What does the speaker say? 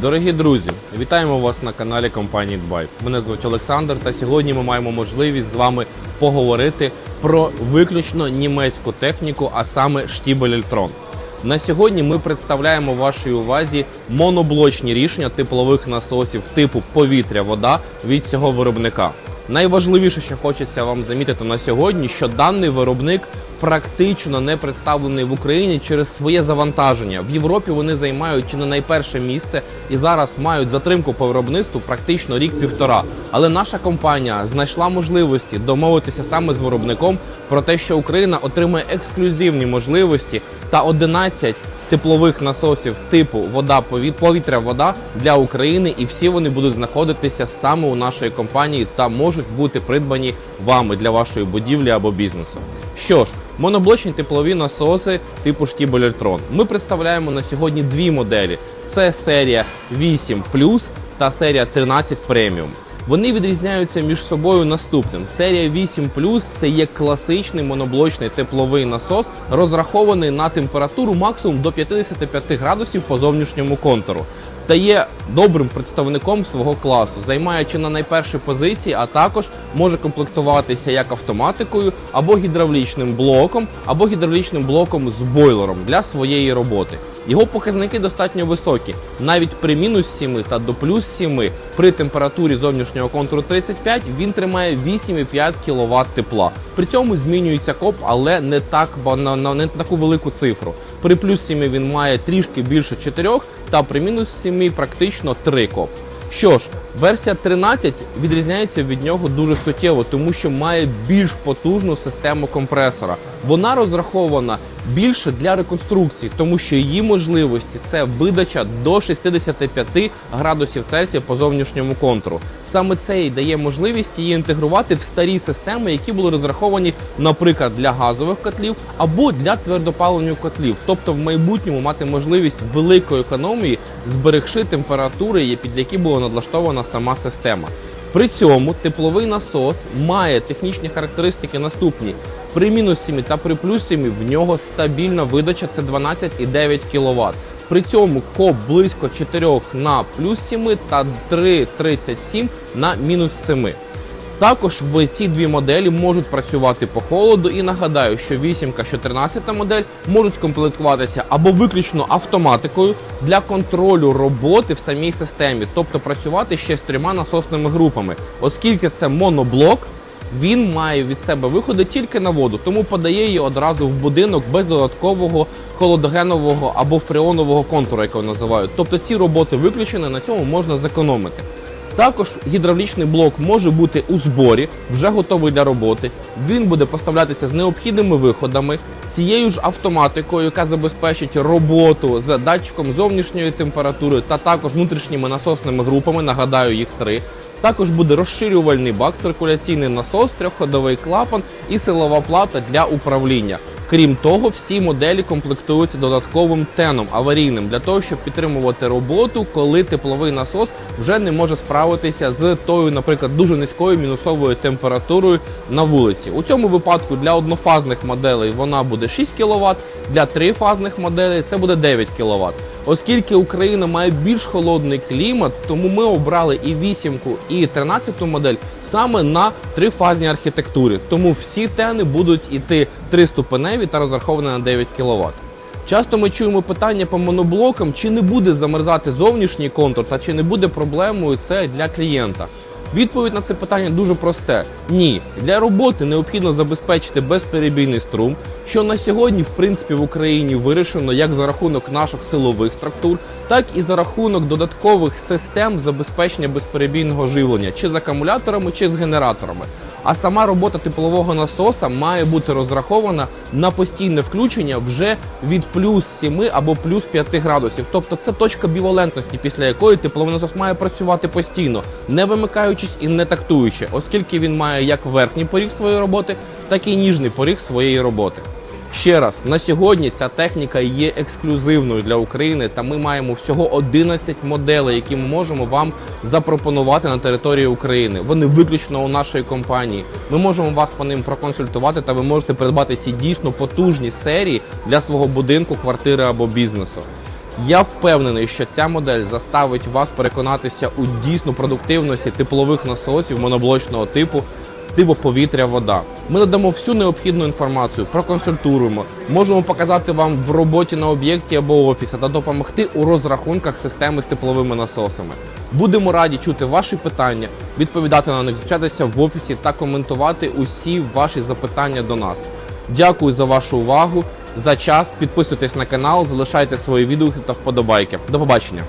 Дорогі друзі, вітаємо вас на каналі компанії Дбай. Мене звуть Олександр, та сьогодні ми маємо можливість з вами поговорити про виключно німецьку техніку, а саме штібель. На сьогодні ми представляємо вашій увазі моноблочні рішення теплових насосів типу повітря-вода від цього виробника. Найважливіше, що хочеться вам замітити на сьогодні, що даний виробник практично не представлений в Україні через своє завантаження. В Європі вони займають чи не найперше місце і зараз мають затримку по виробництву практично рік-півтора. Але наша компанія знайшла можливості домовитися саме з виробником про те, що Україна отримає ексклюзивні можливості та 11 теплових насосів типу вода повіт- повітря вода для України, і всі вони будуть знаходитися саме у нашої компанії та можуть бути придбані вами для вашої будівлі або бізнесу. Що ж, моноблочні теплові насоси типу Штібель Ельтрон. Ми представляємо на сьогодні дві моделі: це серія 8 та серія 13 преміум. Вони відрізняються між собою наступним. Серія 8 це є класичний моноблочний тепловий насос, розрахований на температуру максимум до 55 градусів по зовнішньому контуру. Та є добрим представником свого класу, займаючи на найпершій позиції, а також може комплектуватися як автоматикою або гідравлічним блоком, або гідравлічним блоком з бойлером для своєї роботи. Його показники достатньо високі. Навіть при мінус 7 та до плюс 7 при температурі зовнішнього контуру 35 він тримає 8,5 кВт тепла. При цьому змінюється коп, але не так на, на не таку велику цифру. При плюс 7 він має трішки більше 4, та при мінус 7 практично 3 коп. Що ж, версія 13 відрізняється від нього дуже суттєво, тому що має більш потужну систему компресора. Вона розрахована більше для реконструкції, тому що її можливості це видача до 65 градусів Цельсія по зовнішньому контуру. Саме це і дає можливість її інтегрувати в старі системи, які були розраховані, наприклад, для газових котлів або для твердопаливних котлів, тобто в майбутньому мати можливість великої економії, зберегши температури, під які була надлаштована сама система. При цьому тепловий насос має технічні характеристики наступні. При мінус 7 та при плюс 7 в нього стабільна видача це 12,9 кВт. При цьому коп близько 4 на плюс 7 та 3,37 на мінус 7. Також в ці дві моделі можуть працювати по холоду. І нагадаю, що 8 що 13 модель можуть комплектуватися або виключно автоматикою для контролю роботи в самій системі, тобто працювати ще з трьома насосними групами, оскільки це моноблок. Він має від себе виходи тільки на воду, тому подає її одразу в будинок без додаткового холодогенового або фреонового контуру, як його називають. Тобто ці роботи виключені, на цьому можна зекономити. Також гідравлічний блок може бути у зборі, вже готовий для роботи. Він буде поставлятися з необхідними виходами, цією ж автоматикою, яка забезпечить роботу з датчиком зовнішньої температури та також внутрішніми насосними групами. Нагадаю, їх три. Також буде розширювальний бак, циркуляційний насос, трьохходовий клапан і силова плата для управління. Крім того, всі моделі комплектуються додатковим теном аварійним для того, щоб підтримувати роботу, коли тепловий насос вже не може справитися з тою, наприклад, дуже низькою мінусовою температурою на вулиці. У цьому випадку для однофазних моделей вона буде 6 кВт, для трифазних моделей це буде 9 кВт. Оскільки Україна має більш холодний клімат, тому ми обрали і вісімку, і 13 модель саме на трифазній архітектурі. Тому всі тени будуть іти триступеневі та розраховані на 9 кВт. Часто ми чуємо питання по моноблокам, чи не буде замерзати зовнішній контур, та чи не буде проблемою це для клієнта. Відповідь на це питання дуже просте: ні. Для роботи необхідно забезпечити безперебійний струм, що на сьогодні, в принципі, в Україні вирішено як за рахунок наших силових структур, так і за рахунок додаткових систем забезпечення безперебійного живлення, чи з акумуляторами, чи з генераторами. А сама робота теплового насоса має бути розрахована на постійне включення вже від плюс 7 або плюс 5 градусів. Тобто це точка бівалентності, після якої тепловий насос має працювати постійно, не вимикаючись і не тактуючи, оскільки він має як верхній поріг своєї роботи, так і ніжний поріг своєї роботи. Ще раз, на сьогодні ця техніка є ексклюзивною для України, та ми маємо всього 11 моделей, які ми можемо вам запропонувати на території України. Вони виключно у нашої компанії. Ми можемо вас по ним проконсультувати, та ви можете придбати ці дійсно потужні серії для свого будинку, квартири або бізнесу. Я впевнений, що ця модель заставить вас переконатися у дійсну продуктивності теплових насосів моноблочного типу. Типу повітря, вода. Ми надамо всю необхідну інформацію, проконсультуємо, можемо показати вам в роботі на об'єкті або офісі та допомогти у розрахунках системи з тепловими насосами. Будемо раді чути ваші питання, відповідати на них, зустрічатися в офісі та коментувати усі ваші запитання до нас. Дякую за вашу увагу, за час. Підписуйтесь на канал, залишайте свої відгуки та вподобайки. До побачення.